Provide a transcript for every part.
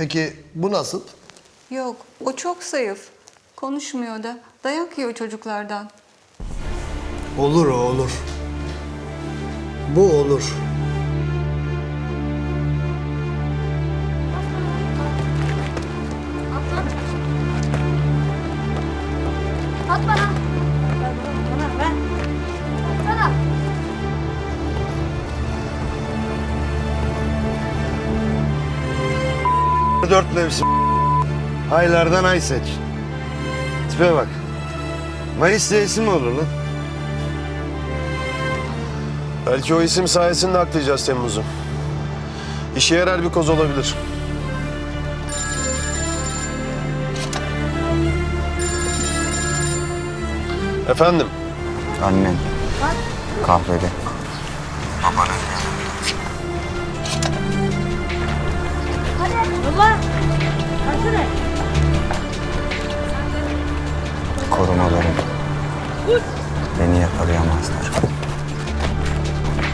Peki bu nasıl? Yok, o çok zayıf. Konuşmuyor da. Dayak yiyor çocuklardan. Olur o olur. Bu olur. Dört mevsim. Aylardan ay seç. Tipe bak. Mayıs diye isim mi olur lan? Belki o isim sayesinde aklayacağız Temmuz'u. İşe yarar bir koz olabilir. Efendim? Annen. Kahvede. Yolla. Versene. Korumalarım. Beni yakalayamazlar.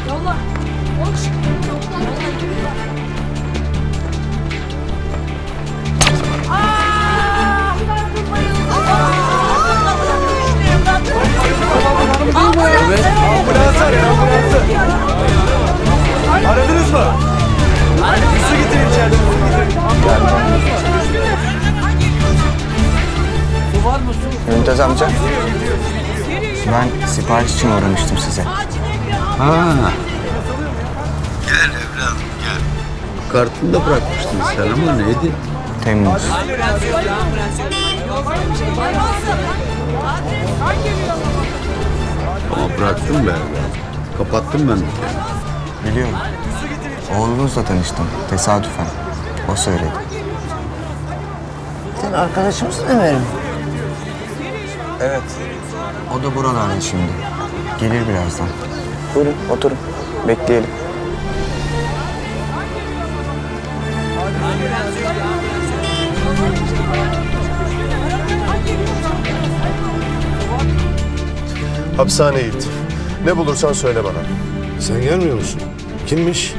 Yolla. Koş. Yolla. Aa! Mümtaz amca. Ben sipariş için uğramıştım size. Kartını da bırakmıştın sen ama neydi? Temmuz. Ama bıraktım be. Kapattım ben. Biliyorum. Oğlunuzla tanıştım. Tesadüfen. O söyledi. Sen arkadaşım mısın Ömer'im? Evet. O da buralarda şimdi. Gelir birazdan. Buyurun oturun. Bekleyelim. Hapishaneye git. Ne bulursan söyle bana. Sen gelmiyor musun? Kimmiş?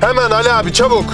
Hemen Ali abi çabuk.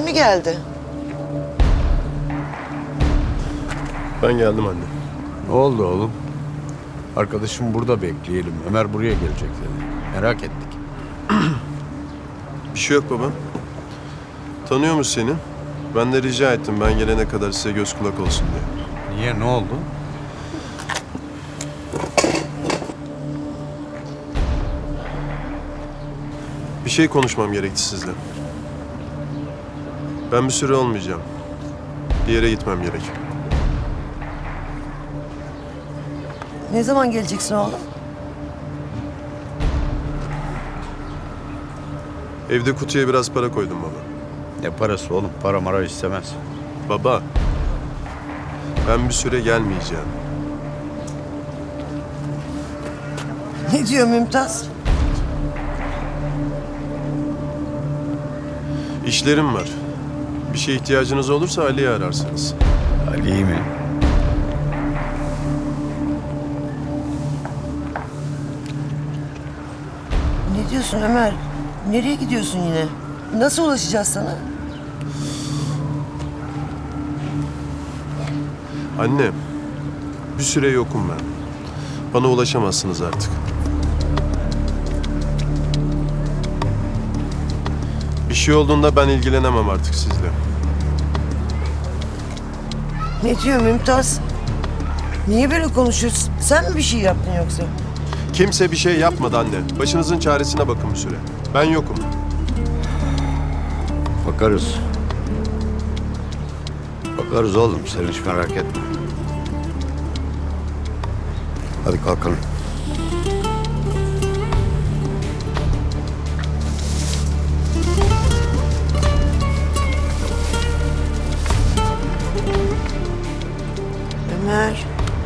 Ömer mi geldi? Ben geldim anne. Ne oldu oğlum? Arkadaşım burada bekleyelim. Ömer buraya gelecek dedi. Merak ettik. Bir şey yok baba. Tanıyormuş seni. Ben de rica ettim ben gelene kadar size göz kulak olsun diye. Niye ne oldu? Bir şey konuşmam gerekti sizle. Ben bir süre olmayacağım. Bir yere gitmem gerek. Ne zaman geleceksin oğlum? Evde kutuya biraz para koydum baba. Ne parası oğlum? Para mara istemez. Baba, ben bir süre gelmeyeceğim. Ne diyor Mümtaz? İşlerim var. Bir şeye ihtiyacınız olursa Ali'yi ararsınız. Ali mi? Ne diyorsun Ömer? Nereye gidiyorsun yine? Nasıl ulaşacağız sana? Anne, bir süre yokum ben. Bana ulaşamazsınız artık. Şey olduğunda ben ilgilenemem artık sizle. Ne diyor Mümtaz? Niye böyle konuşuyorsun? Sen mi bir şey yaptın yoksa? Kimse bir şey yapmadı anne. Başınızın çaresine bakın bir süre. Ben yokum. Bakarız. Bakarız oğlum sen hiç merak etme. Hadi kalkalım.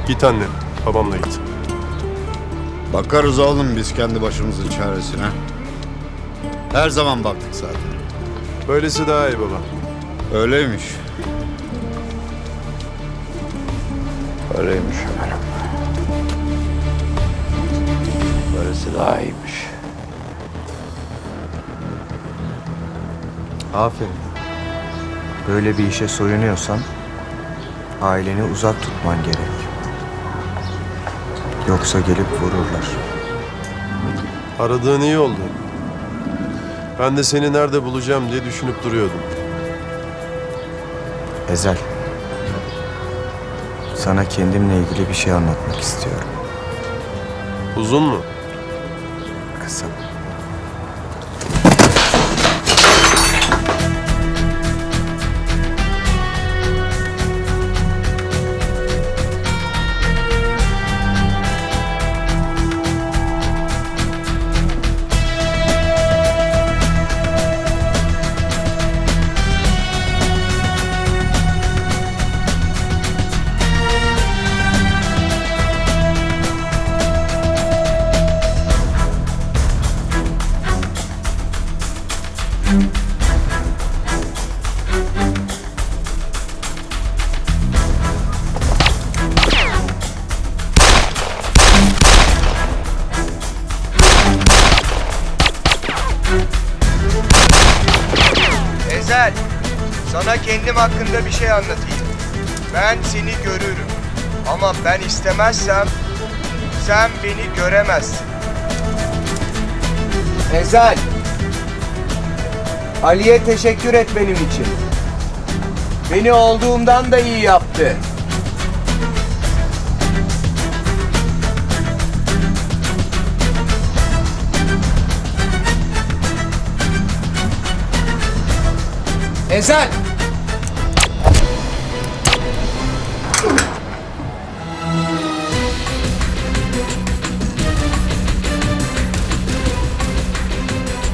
Git anne. Babamla git. Bakarız oğlum biz kendi başımızın çaresine. Her zaman baktık zaten. Böylesi daha iyi baba. Öyleymiş. Öyleymiş Ömer'im. Böylesi daha iyiymiş. Aferin. Böyle bir işe soyunuyorsan aileni uzak tutman gerek. Yoksa gelip vururlar. Aradığın iyi oldu. Ben de seni nerede bulacağım diye düşünüp duruyordum. Ezel. Sana kendimle ilgili bir şey anlatmak istiyorum. Uzun mu? Kısa. Ezel, sana kendim hakkında bir şey anlatayım. Ben seni görürüm. Ama ben istemezsem sen beni göremezsin. Ezel, Ali'ye teşekkür et benim için. Beni olduğumdan da iyi yaptı. Ezel!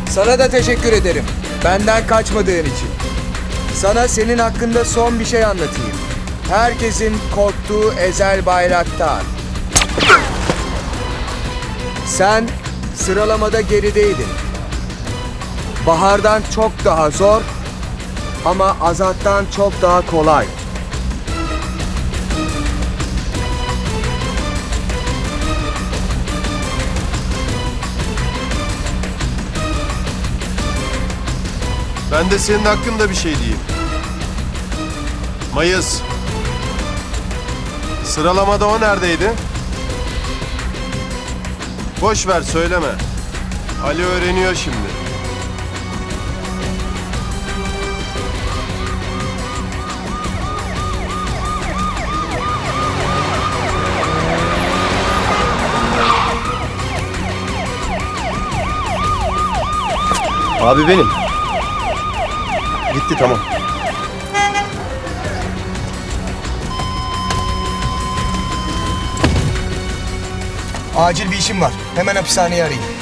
Sana da teşekkür ederim. Benden kaçmadığın için. Sana senin hakkında son bir şey anlatayım. Herkesin korktuğu Ezel Bayraktar. Sen sıralamada gerideydin. Bahar'dan çok daha zor ama Azat'tan çok daha kolay. Ben de senin hakkında bir şey diyeyim. Mayıs. Sıralamada o neredeydi? Boş ver söyleme. Ali öğreniyor şimdi. Abi benim. Gitti tamam. Acil bir işim var. Hemen hapishaneyi arayayım.